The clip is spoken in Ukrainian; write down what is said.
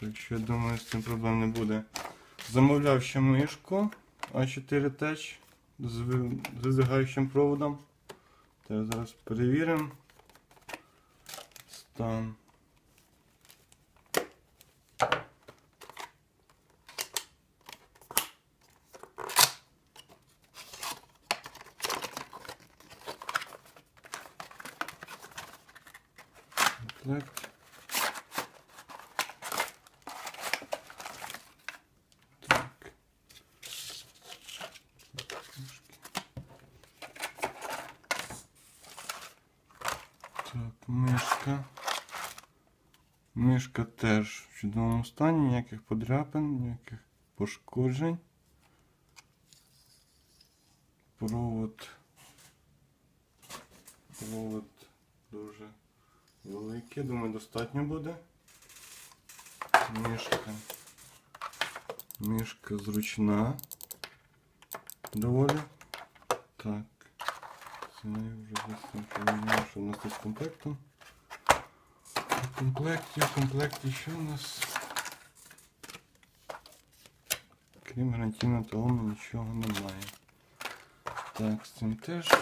Так що я думаю, з цим проблем не буде. Замовляв ще мишку А4 Touch з ви- визигаючим проводом. Так, зараз перевіримо. Стан. Комплект. Так, мишка. Мишка теж в чудовому стані, ніяких подряпин, ніяких пошкоджень. Провод. Провод дуже великий, думаю, достатньо буде. Мишка. Мишка зручна. Доволі. Так. Це вже повинно, що у нас тут з комплектом. В комплекті, в комплекті що у нас? Крім гарантійного талону нічого немає. Так, з цим теж